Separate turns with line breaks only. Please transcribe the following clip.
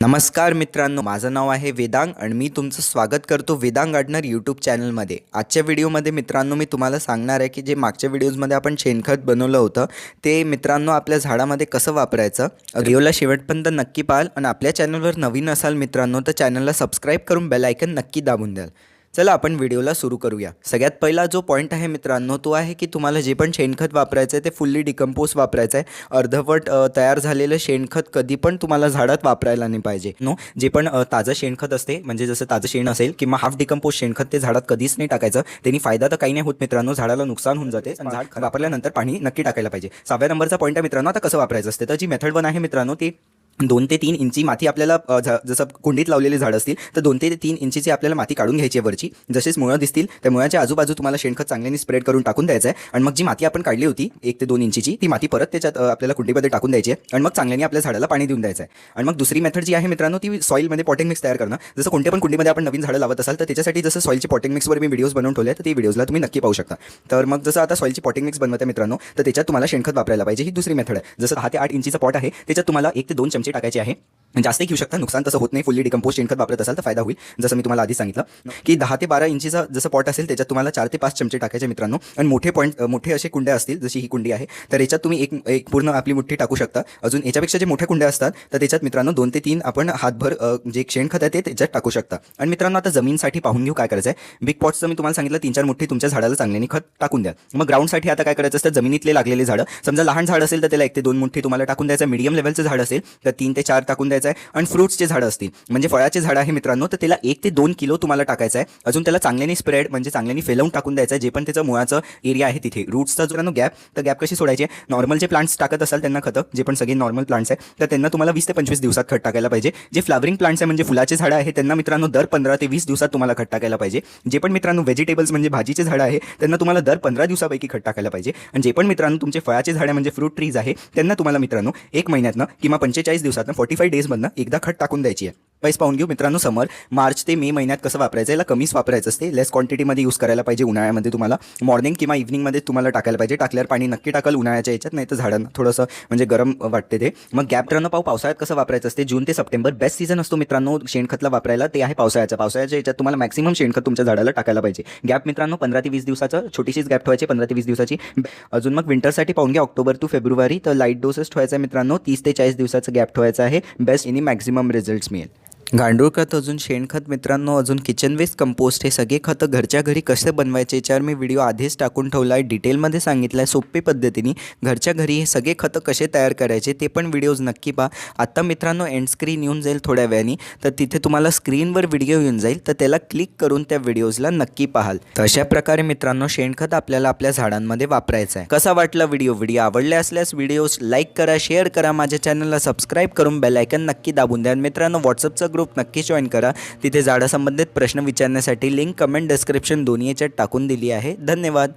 नमस्कार मित्रांनो माझं नाव आहे वेदांग आणि मी तुमचं स्वागत करतो वेदांग गार्डनर यूट्यूब चॅनलमध्ये. आजच्या व्हिडिओमध्ये मित्रांनो मी तुम्हाला सांगणार आहे की जे मागच्या व्हिडिओजमध्ये आपण शेणखत बनवलं होतं ते मित्रांनो आपल्या झाडामध्ये कसं वापरायचं व्हिडिओला शेवटपर्यंत नक्की पाहाल आणि आपल्या चॅनलवर नवीन असाल मित्रांनो तर चॅनलला सबस्क्राईब करून बेलायकन नक्की दाबून द्याल. चला आपण व्हिडिओला सुरू करूया. सगळ्यात पहिला जो पॉईंट आहे मित्रांनो तो आहे की तुम्हाला जे पण शेणखत वापरायचं आहे ते फुल्ली डिकम्पोज वापरायचं आहे. अर्धवट तयार झालेलं शेणखत कधी पण तुम्हाला झाडात वापरायला नाही पाहिजे. नो जे पण ताजं शेणखत असते म्हणजे जसं ताजं शेण असेल किंवा हाफ डिकम्पोज शेणखत ते झाडात कधीच नाही टाकायचं. त्यांनी फायदा तर काही नाही होत मित्रांनो झाडाला नुकसान होऊन जाते. आणि झाड वापरल्यानंतर पाणी नक्की टाकायला पाहिजे. सहाव्या नंबरचा पॉईंट आहे मित्रांनो आता कसं वापरायचं असते? तर जी मेथड वन आहे मित्रांनो ती दोन ते तीन इंची माती आपल्याला अ, जसं कुंडीत लावलेले झाड असतील तर दोन ते तीन इंचीची आपल्याला माती काढून घ्यायची आहे वरची जसेच मुळं दिसतील त्या मुळाच्या आजूबाजू तुम्हाला शेणखत चांगल्याने स्प्रेड करून टाकून द्यायचं आहे आणि मग जी माती आपण काढली होती एक ते दोन इंचीची ती माती परत त्याच्यात आपल्याला कुंडीमध्ये टाकून द्यायची आहे. आणि मग चांगल्याने आपल्या झाडाला पाणी देऊन द्यायचं आहे आणि मग दुसरी मेथड जी आहे मित्रांनो ती सॉईलमध्ये पॉटिंग मिक्स तयार करणं. जसं कोणत्या पण कुंडीमध्ये आपण नवीन झाडं लावत असाल तर त्याच्यासाठी जसं सॉईलची पॉटिंग मिक्सवर मी व्हिडिओज बनवून ठेवले तर ती व्हिडिओजला तुम्ही नक्की पाहू शकता. तर मग जसं आता सॉईलची पॉटिंग मिक्स बनवते मित्रांनो तर त्याच्यात तुम्हाला शेणखत वापरायला पाहिजे. ही दुसरी मेथड आहे. जसं दहा ते आठ इंचीचा पॉट आहे त्याच्यात तुम्हाला एक ते दोन चमचे टाकायचे आहे. जास्त घेऊ शकता नुकसान तसं होत नाही फुल्ली डिकम्पोज शेणखत वापरत असाल तर फायदा होईल जसं मी तुम्हाला आधी सांगितलं. की दहा ते बारा इंचीचा जसं पॉट असेल त्याच्यात तुम्हाला चार ते पाच चमचे टाकायचे मित्रांनो. आणि मोठे पॉईंट मोठे असे कुंड्या असतील जशी ही कुंडी आहे तर याच्यात तुम्ही एक एक पूर्ण आपली मुठ्ठी टाकू शकता. अजून याच्यापेक्षा जे मोठ्या कुंड्या असतात तर त्याच्यात मित्रांनो दोन ते तीन आपण हातभर जे शेणखत आहे ते त्याच्यात टाकू शकता. आणि मित्रांनो आता जमीनसाठी पाहून घेऊ काय करायचं आहे बिग पॉट्सचं मी तुम्हाला सांगितलं तीन चार मुठ्ठी तुमच्या झाडाला चांगल्याने खत टाकून द्या. मग ग्राउंडसाठी आता काय करायचं असतं जमिनीतले लागलेले झाडं समजा लहान झाड असेल तर त्याला एक ते दोन मुठ्ठी तुम्हाला टाकून द्यायचं. मीडियम लेवलचं झाड असेल तर तीन ते चार टाकून द्यायचं आहे आणि फ्रुट्सचे झाडं असतील. म्हणजे फळाचे झाड आहे मित्रांनो तर त्याला एक ते दोन किलो तुम्हाला टाकायचं आहे अजून त्याला चांगल्याने स्प्रेड म्हणजे चांगल्याने फेलवून टाकून द्यायचं आहे जे पण त्याचं मुळाचं एरिया आहे तिथे. रूट्सचा जो गॅप तर गॅप कशी सोडायची? नॉर्मल जे प्लांट्स टाकत असाल त्यांना खतं जे पण सगळे नॉर्मल प्लांट्स आहे तर त्यांना तुम्हाला वीस ते पंचवीस दिवसात खत टाकायला पाहिजे. जे फ्लावरिंग प्लांट्स आहे म्हणजे फुलाचे झाडं आहे त्यांना मित्रांनो दर पंधरा ते वीस दिवसात तुम्हाला खत टाकायला पाहिजे. जे पण मित्रांनो व्हेजिटेबल्स म्हणजे भाजीचे झाडं आहे त्यांना तुम्हाला दर पंधरा दिवसापैकी खत टाकायला पाहिजे. आणि जे पण मित्रांनो तुमचे फळाचे झाडं म्हणजे फ्रूट ट्रीज आहे त्यांना तुम्हाला मित्रांनो एक महिन्यातनं किंवा पंचेचाळीस दिवसातनं फोर्टी डेज फ्रीजमधनं एकदा खत टाकून द्यायची आहे. वाईस पाहून घेऊ. मित्रांनो समर मार्च ते मे महिन्यात कसं वापरायचं? याला कमीच वापरायचं असते. लेस क्वांटिटीमध्ये यूज करायला पाहिजे उन्हाळ्यामध्ये तुम्हाला. मॉर्निंग किंवा इव्हनिंगमध्ये तुम्हाला टाकायला पाहिजे. टाकल्यावर पाणी नक्की टाकाल उन्हाळ्याच्या याच्यात नाही तर झाडांना थोडंसं म्हणजे गरम वाटते ते. मग गॅप मित्रांनो पाव पावसाळ्यात कसं वापरायचं असते? जून ते सप्टेंबर बेस्ट सीझन असतो मित्रांनो शेणखतला वापरायला. ते आहे पावसाळ्याचा. पावसाळ्याच्या याच्यात तुम्हाला मॅक्सिमम शेणखत तुमच्या झाडाला टाकायला पाहिजे. गॅप मित्रांनो पंधरा ते वीस दिवसाचं छोटीशीच गॅप ठेवायची पंधरा ते वीस दिवसाची. अजून मग विंटरसाठी पाहून घ्या ऑक्टोबर टू फेब्रुवारी तर लाइट डोसेस ठेवायचा आहे मित्रांनो. तीस ते चाळीस दिवसाचं गॅप ठेवायचं आहे. बेस्ट इनी मॅक्झिमम रिझल्ट्स मिळेल. गांडूळ खत अजून शेणखत मित्रांनो अजून किचन वेस्ट कंपोस्ट हे सगळे खतं घरच्या घरी कसे बनवायचे याच्यावर मी व्हिडिओ आधीच टाकून ठेवला आहे डिटेलमध्ये सांगितलं आहे सोपी पद्धतीने घरच्या घरी हे सगळे खतं कसे तयार करायचे ते पण व्हिडिओज नक्की पहा. आत्ता मित्रांनो एंड स्क्रीन येऊन जाईल थोड्या वेळाने. तर तिथे तुम्हाला स्क्रीनवर व्हिडिओ येऊन जाईल. तर त्याला क्लिक करून त्या व्हिडिओजला नक्की पाहाल. तर अशा प्रकारे मित्रांनो शेणखत आपल्याला आपल्या झाडांमध्ये वापरायचं आहे कसा वाटला व्हिडिओ व्हिडिओ आवडले असल्यास व्हिडिओज लाईक करा शेअर करा. माझ्या चॅनलला सबस्क्राईब करून बेलायकन नक्की दाबून द्या. मित्रांनो व्हॉट्सअपचा ग्रुप नक्की जॉईन करा. तिथे झाडासंबंधित प्रश्न विचारण्यासाठी लिंक कमेंट डिस्क्रिप्शन दोन्ही याच्यात टाकून दिली आहे. धन्यवाद.